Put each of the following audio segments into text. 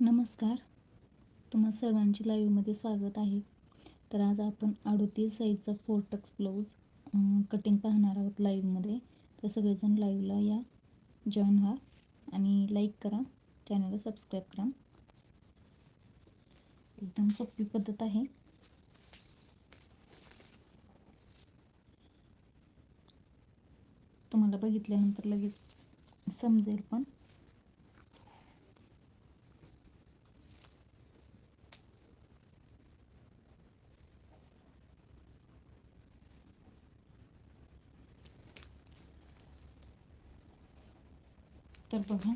नमस्कार. तुम्हा सर्वांची लाईव्हमध्ये स्वागत आहे. तर आज आपण अडोतीस साईजचा फोर टक्स ब्लाऊज कटिंग पाहणार आहोत लाईव्हमध्ये तर सगळेजण लाईव्हला या. जॉईन व्हा आणि लाईक करा. चॅनलला सबस्क्राईब करा. एकदम सोपी पद्धत आहे. तुम्हाला बघितल्यानंतर लगेच समजेल पण. बघा.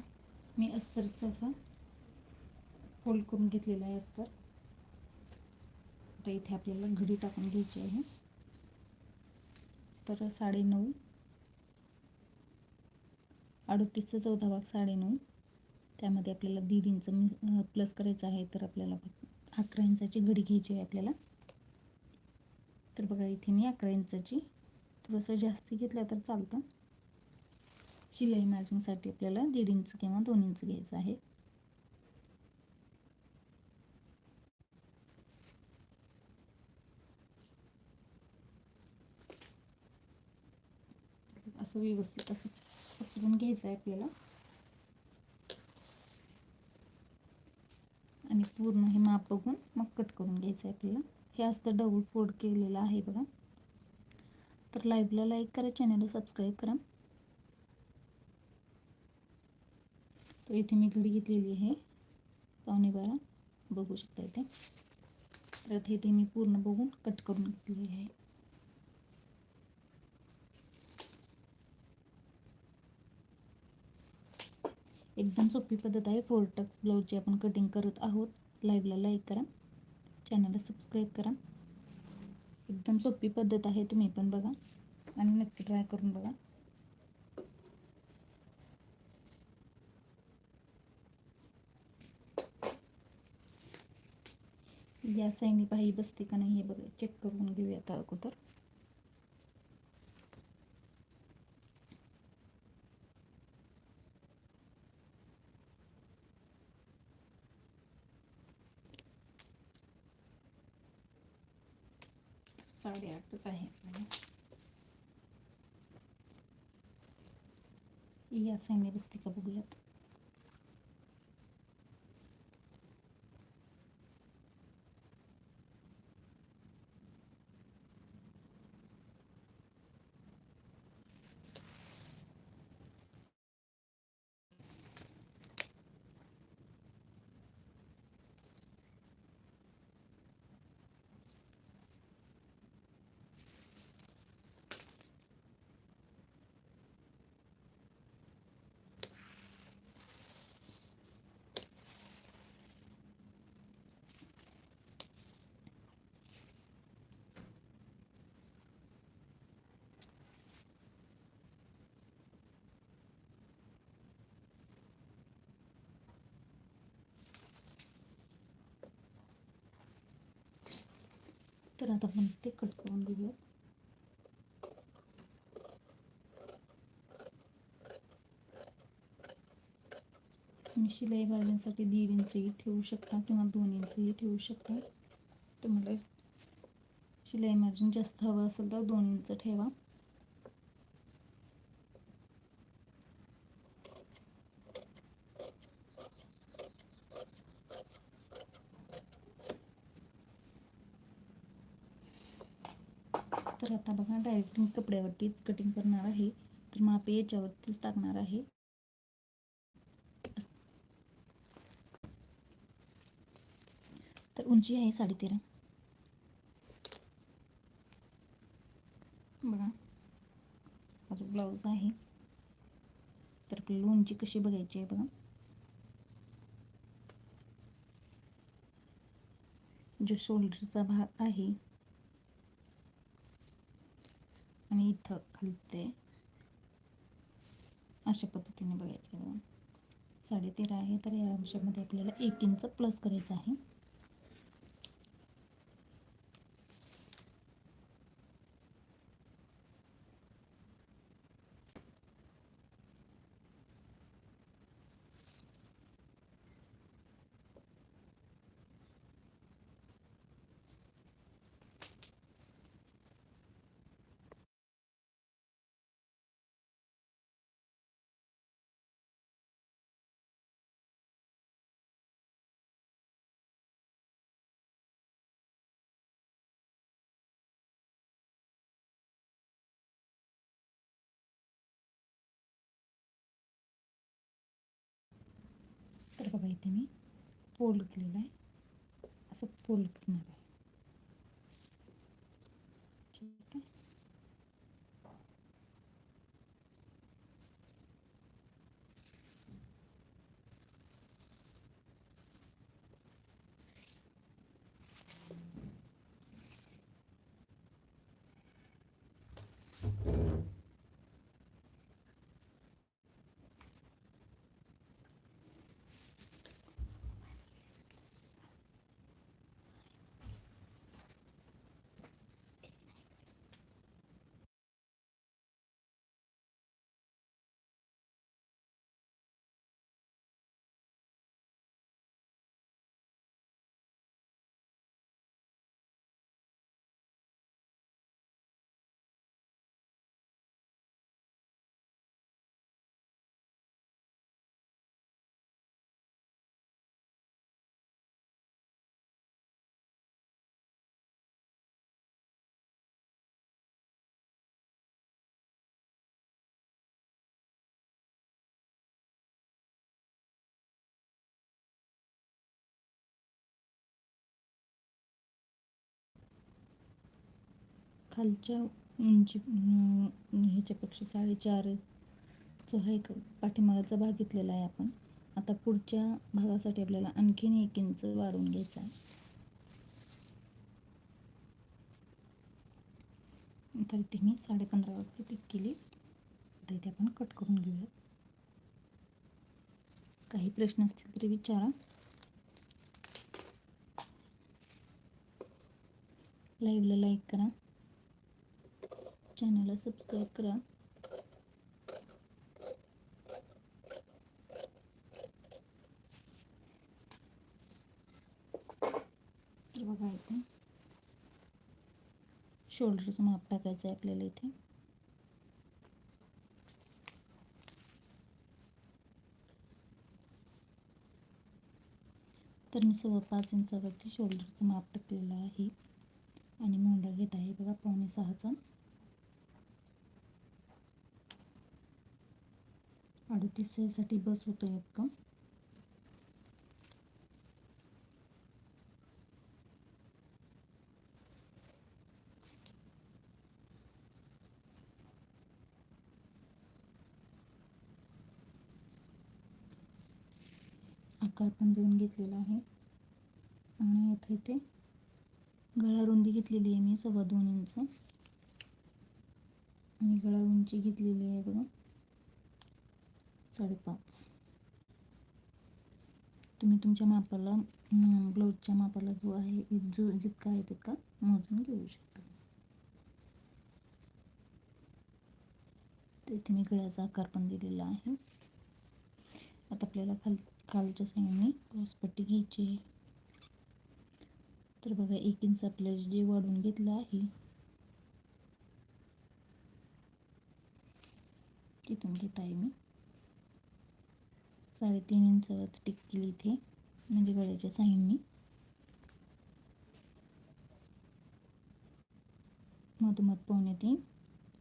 मी अस्तरचं असं फोल्ड करून घेतलेलं आहे अस्तर. आता इथे आपल्याला घडी टाकून घ्यायची आहे. तर साडेनऊ. अडतीसचा चौदा भाग साडेनऊ. त्यामध्ये आपल्याला दीड इंच प्लस करायचं आहे. तर आपल्याला अकरा इंचाची घडी घ्यायची आहे आपल्याला. तर बघा इथे मी अकरा इंचाची. थोडंसं जास्ती घेतलं तर चालतं. शिलाई मार्जिंगसाठी आपल्याला दीड इंच किंवा दोन इंच घ्यायचं आहे. असं व्यवस्थित असं पसरून घ्यायचं आहे आपल्याला. आणि पूर्ण हे माप बघून मग कट करून घ्यायचं आहे आपल्याला. हे असतं डबल फोल्ड केलेलं आहे बघा. तर लाईव्हला लाईक करा चॅनलला सबस्क्राईब करा. तर इथे मी घडी घेतलेली आहे. पावणे बारा. बघू शकता इथे. तर इथे मी पूर्ण बघून कट करून घेतलेली आहे. एकदम सोपी पद्धत आहे. फोर टक्स ब्लाऊजची आपण कटिंग करत आहोत लाईव्हला लाईक करा. चॅनलला सबस्क्राईब करा. एकदम सोपी पद्धत आहे. तुम्ही पण बघा. आणि नक्की ट्राय करून बघा. या साईडने पाही बसते का नाही हे बघ चेक करून घेऊया आता अगोदर. साडेआठच आहे. या साईडने बसते का बघूयात. तर आता आपण ते कट करून घेऊया तुम्ही शिलाई बाळगण्यासाठी दीड इंचही ठेवू शकता किंवा दोन इंचही ठेवू शकता। तुम्हाला शिलाई मार्जिन जास्त हवं असेल तर दोन इंच ठेवा। तर आता बघा डायरेक्ट मी कपड्यावरतीच कटिंग करणार आहे. तर माप याच्यावरतीच टाकणार आहे. तर उंची आहे साडेतेरा. बघा माझं ब्लाऊज आहे. तर आपल्याला उंची कशी बघायची आहे बघा. जो शोल्डरचा भाग आहे आणि इथं खाली ते. अशा पद्धतीने बघायचं आहे. साडेतेरा आहे तर या अंशामध्ये आपल्याला एक इंच प्लस करायचं आहे. तर बघा इथे मी फोल्ड केलेलं आहे. असं फोल्ड करणार आहे ठीक आहे खालच्या उंची ह्याच्यापेक्षा साडेचार जो आहे का पाठीमागाचा भाग घेतलेला आहे आपण. आता पुढच्या भागासाठी आपल्याला आणखीन एक इंच वाढवून घ्यायचा आहे. तर इथे मी साडे पंधरावरती टिक केली. आता इथे आपण कट करून घेऊया. काही प्रश्न असतील तरी विचारा. लाईव्हला लाईक करा. चॅनलला सबस्क्राईब करा. तर बघा इथे. शोल्डरचं माप टाकायचं आहे आपल्याला इथे. तर मी सव्वा पाच इंचावरती शोल्डरचं माप टाकलेलं आहे. आणि मोंडा घेत आहे. बघा पावणे सहाचा. अडतीससाठी बस होतो इतकं आकार पण देऊन घेतलेला आहे. आणि आता इथे गळा रुंदी घेतलेली आहे मी सव्वा दोन इंच. आणि गळा उंची घेतलेली आहे बघा. साडेपाच. तुम्ही तुमच्या मापाला ब्लाऊजच्या मापाला जो आहे जो जितका आहे तितका मोजून घेऊ शकता. तर इथे मी गळ्याचा आकार पण दिलेला आहे. आता आपल्याला खाल खालच्या साईडने क्रॉसपट्टी घ्यायची आहे. तर बघा एक इंच आपल्याला जे वाढून घेतलं आहे तिथून घेत आहे मी. साडेतीन इंचावर टिक केली इथे म्हणजे गळ्याच्या साईडनी मधोमध पावणे तीन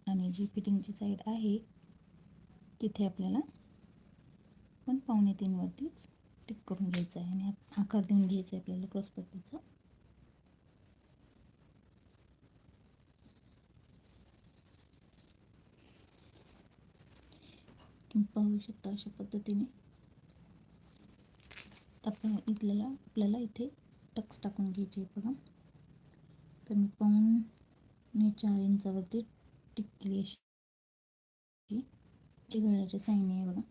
आणि जी फिटिंगची साईड आहे तिथे आपल्याला पण पावणे तीनवरतीच टिक करून घ्यायचं आहे. आणि आकार देऊन घ्यायचा आहे आपल्याला क्रॉसपट्टीचा तुम्ही पाहू शकता अशा पद्धतीने. आपण इथल्याला आपल्याला इथे टक्स टाकून घ्यायचे बघा. तर मी पाहून मी चार इंचावरती टिक केली अशी. जी गळ्याच्या साईने आहे बघा.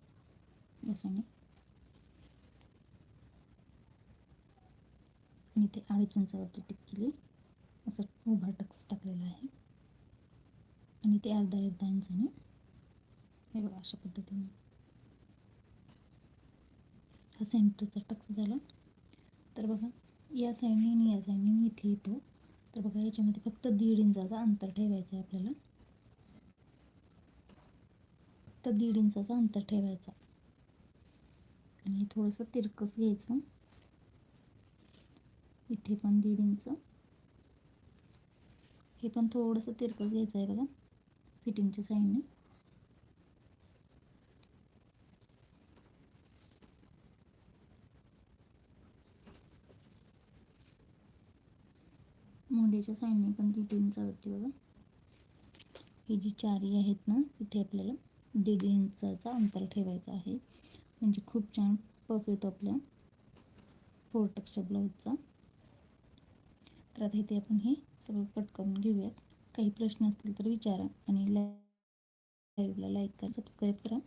या साईने. आणि ते अडीच इंचावरती टिक केली. असं उभा टक्स टाकलेला आहे. आणि ते अर्धा अर्धा इंचाने. हे बघा अशा पद्धतीने. हा सेंटरचा टक्स झाला. तर बघा या साईडने आणि या साईडने मी इथे येतो. तर बघा याच्यामध्ये फक्त दीड इंचाचा अंतर ठेवायचं आहे आपल्याला. तर दीड इंचाचा अंतर ठेवायचा. आणि थोडंसं तिरकस घ्यायचं. इथे पण दीड इंच. हे पण थोडंसं तिरकस घ्यायचं आहे बघा फिटिंगच्या साईडने. मोंडेच्या साईडने पण दीड इंचावरती बघा. ही जी चारी आहेत ना तिथे आपल्याला दीड इंचाचा अंतर ठेवायचं आहे. म्हणजे खूप छान पफ येतो आपल्या फोर टक्सच्या ब्लाऊजचा तर आता इथे आपण हे सगळं कट करून घेऊयात. काही प्रश्न असतील तर विचारा आणि लाईव्हला लाईक करा सबस्क्राईब करा.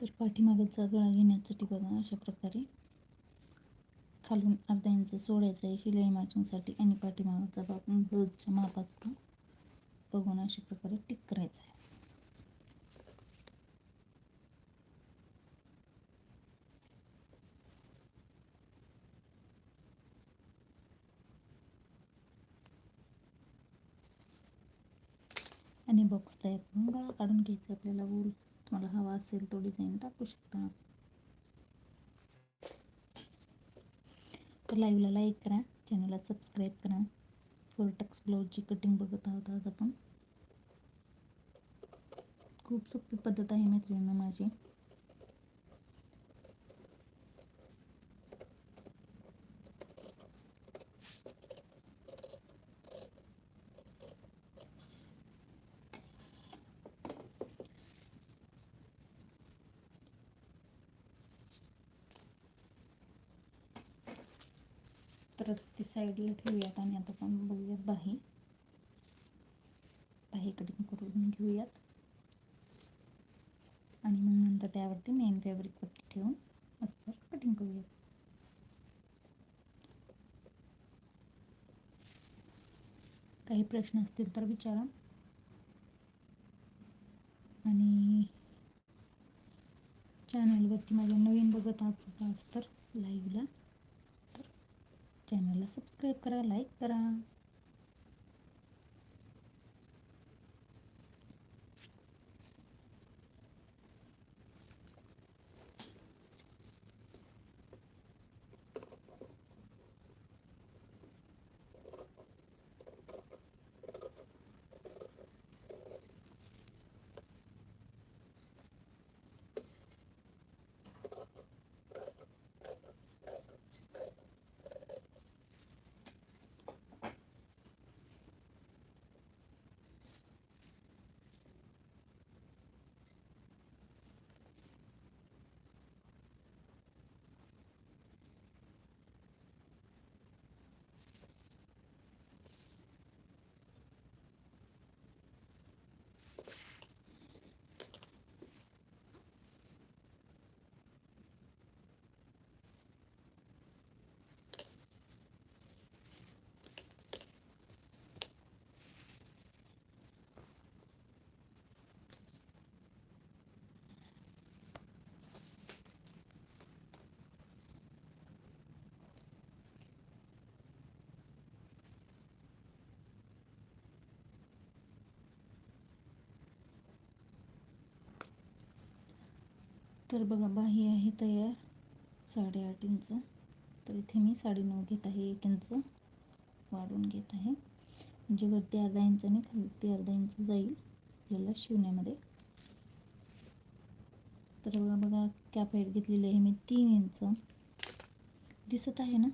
तर पाठीमागचा गळा घेण्यासाठी बघा अशा प्रकारे खालून अर्धा इंच सोडायचं आहे शिलाई मार्चिंगसाठी आणि पाठीमागचा भाग ब्लाऊजच्या मापाचा बघून अशा प्रकारे टिक करायचा आहे. आणि बॉक्स तयार करून गळा काढून घ्यायचा आपल्याला वूल तुम्हाला हवा असेल तो डिझाईन टाकू शकता. तर लाईव्हला लाईक करा चॅनलला सबस्क्राईब करा. फोर टक्स ब्लाऊजची कटिंग बघत आहोत आज आपण. खूप सोपी पद्धत आहे मैत्रिणींना माझी. तर ती साईडला ठेवूयात आणि आता आपण बघूयात बाही. बाही कटिंग करून घेऊयात. आणि मग नंतर त्यावरती मेन फॅब्रिकवरती ठेवून अस्तर कटिंग करूयात. काही प्रश्न असतील तर विचारा. आणि चॅनलवरती माझ्या नवीन बघत आज तर लाईव्हला चॅनलला सबस्क्राईब करा लाईक करा. तर बघा बाही आहे तयार साडेआठ इंच. तर इथे मी साडेनऊ घेत आहे एक इंच वाढून घेत आहे. म्हणजे वरती अर्धा इंच आणि खालती अर्धा इंच जाईल आपल्याला शिवण्यामध्ये. तर बघा बघा कॅप हाईट घेतलेली आहे मी तीन इंच. दिसत आहे ना?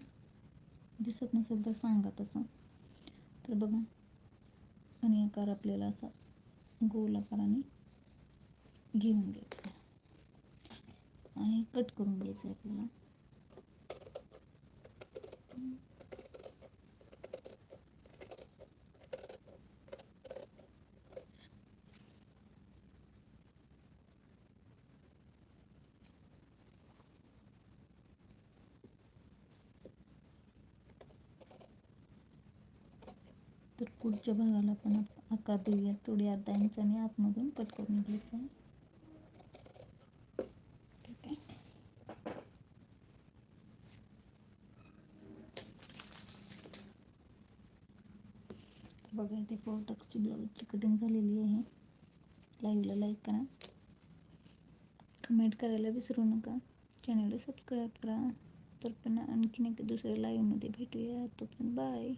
दिसत नसेल तर सांगा तसं. तर बघा आणि आकार आपल्याला असा गोल आकाराने घेऊन घ्यायचा आणि कट करून घ्यायचं आहे आपल्याला तर पुढच्या भागाला आपण आकार देऊया. थोडी अर्धा इंचाने आतमधून कट करून घ्यायचं आहे ठीक आहे तर बघा इथे फोर्टक्सची ब्लाऊजची कटिंग झालेली आहे. लाईव्हला लाईक करा. कमेंट करायला विसरू नका. चॅनलला सबस्क्राईब करा. तर पण आणखीन एक दुसऱ्या लाईव्हमध्ये भेटूया. तोपर्यंत बाय